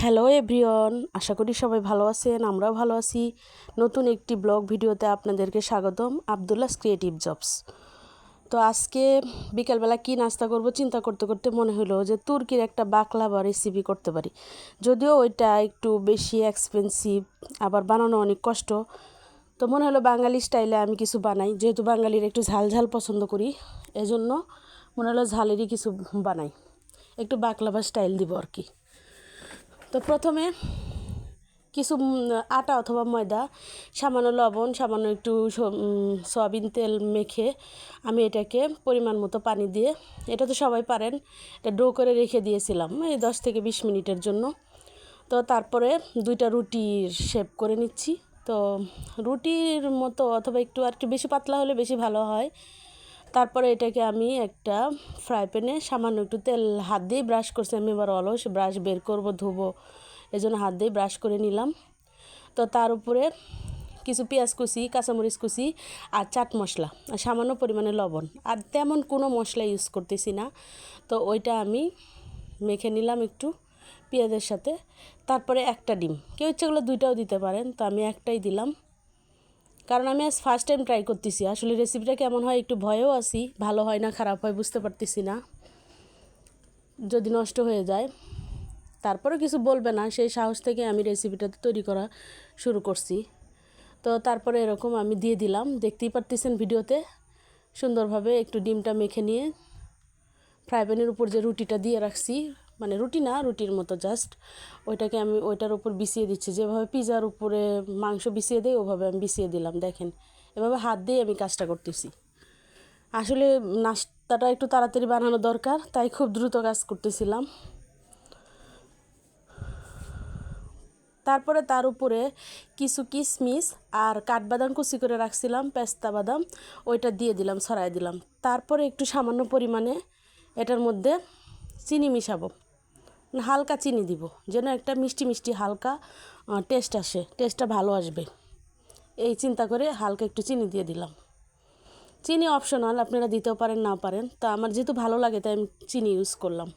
Hello everyone আশা করি সবাই ভালো আছেন, আমরাও ভালো আছি। নতুন একটি ব্লগ ভিডিওতে আপনাদেরকে স্বাগতম আবদুল্লাস ক্রিয়েটিভ জবস তো আজকে বিকালবেলা কি নাস্তা করব চিন্তা করতে করতে মনে হলো যে তুর্কির একটা বাকলাভা রেসিপি করতে পারি। যদিও ওইটা একটু বেশি এক্সপেন্সিভ আবার বানানো অনেক কষ্ট। তো মনে হলো বাঙালি স্টাইলে আমি কিছু বানাই, যেহেতু বাঙালির একটু ঝাল ঝাল পছন্দ করি, এজন্য মনে হলো ঝালেরই কিছু বানাই। একটু বাকলাভা স্টাইল দিব আর কি। তো প্রথমে কিছু আটা অথবা ময়দা, সামান্য লবণ, সামান্য একটু সয়াবিন তেল মেখে আমি এটাকে পরিমাণ মতো পানি দিয়ে, এটা তো সবাই পারেন, এটা ডো করে রেখে দিয়েছিলাম এই দশ থেকে বিশ মিনিটের জন্য। তো তারপরে দুইটা রুটির শেপ করে নিচ্ছি। তো রুটির মতো অথবা একটু আর একটু বেশি পাতলা হলে বেশি ভালো হয়। তারপরে এটাকে আমি একটা ফ্রাই প্যানে সামান্য একটু তেল, হাত দিয়ে ব্রাশ করছি আমি এবার অলস ব্রাশ বের করব ধুবো। এই জন্য হাত দিয়ে ব্রাশ করে নিলাম। তো তার উপরে কিছু পেঁয়াজ কুচি, কাঁচামরিচ কুচি আর চাট মশলা, আর সামান্য পরিমাণে লবণ। আর তেমন কোনো মশলা ইউজ করতেছি না। তো ওইটা আমি মেখে নিলাম একটু পেঁয়াজের সাথে। তারপরে একটা ডিম। কেউ ইচ্ছে করলে দুইটাও দিতে পারেন। তো আমি একটাই দিলাম। কারণ আমি আজ ফার্স্ট টাইম ট্রাই করতেছি। আসলে রেসিপিটা কেমন হয়, একটু ভয়েও আছি। ভালো হয় না, খারাপ হয়, বুঝতে পারতেছি না। যদি নষ্ট হয়ে যায় তারপরে কিছু বলবে না। সেই সাহস থেকে আমি রেসিপিটা তৈরি করা শুরু করছি। তো তারপরে এরকম আমি দিয়ে দিলাম। দেখতেই পারতেছেন ভিডিওতে, সুন্দরভাবে একটু ডিমটা মেখে নিয়ে ফ্রাই প্যানের উপর যে রুটিটা দিয়ে রাখছি মানে রুটি না, রুটির মতো জাস্ট ওইটাকে আমি ওইটার উপর বিছিয়ে দিচ্ছি। যেভাবে পিজার উপরে মাংস বিছিয়ে দেয় ওভাবে আমি বিছিয়ে দিলাম, দেখেন। এভাবে হাত দিয়ে আমি কাজটা করতেছি। আসলে নাস্তাটা একটু তাড়াতাড়ি বানানো দরকার, তাই খুব দ্রুত কাজ করতেছিলাম। তারপরে তার উপরে কিছু কিশমিশ আর কাঠবাদাম কুচি করে রাখছিলাম, পেস্তা বাদাম, ওইটা দিয়ে দিলাম ছড়াই দিলাম। তারপরে একটু সামান্য পরিমাণে এটার মধ্যে চিনি মিশাবো। হালকা চিনি দিব, যেন একটা মিষ্টি মিষ্টি হালকা টেস্ট আসে টেস্টটা ভালো আসবে। এই চিন্তা করে হালকা একটু চিনি দিয়ে দিলাম। চিনি অপশনাল আপনারা দিতেও পারেন না পারেন। তা আমার যেহেতু ভালো লাগে, তাই আমি চিনি ইউজ করলাম।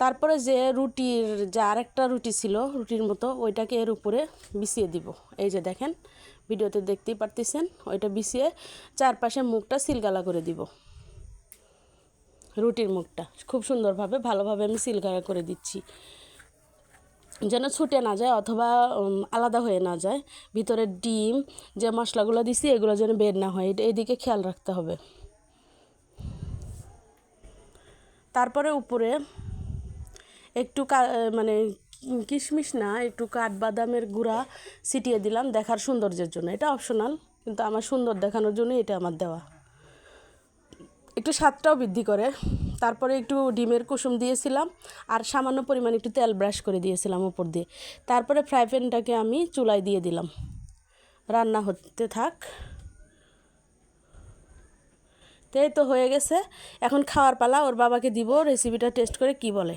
তারপরে যে রুটির, যে আরেকটা রুটি ছিল, রুটির মতো, ওইটাকে এর উপরে বিছিয়ে দিব। এই যে দেখেন, ভিডিওতে দেখতেই পারতেছেন, ওইটা বিছিয়ে চারপাশে মুখটা সিলগালা করে দিব। রুটির মুখটা। খুব সুন্দরভাবে, ভালোভাবে আমি সিলগালা করে দিচ্ছি। যেন ছুটে না যায় অথবা আলাদা হয়ে না যায়। ভিতরে ডিম, যে মশলাগুলো দিছি, এগুলো যেন বের না হয়। এদিকে খেয়াল রাখতে হবে। তারপরে উপরে একটু মানে কিশমিশ না, একটু কাঠবাদামের গুঁড়া ছিটিয়ে দিলাম দেখার সৌন্দর্যের জন্য। এটা অপশনাল কিন্তু আমার সুন্দর দেখানোর জন্য এটা আমার দেওয়া। একটু স্বাদটাও বৃদ্ধি করে। তারপরে একটু ডিমের কুসুম দিয়েছিলাম আর সামান্য পরিমাণ একটু তেল ব্রাশ করে দিয়েছিলাম উপর দিয়ে। তারপরে ফ্রাই প্যানটাকে আমি চুলায় দিয়ে দিলাম। রান্না হতে থাক। তাই তো হয়ে গেছে। এখন খাওয়ার পালা, ওর বাবাকে দিব রেসিপিটা টেস্ট করে কি বলে।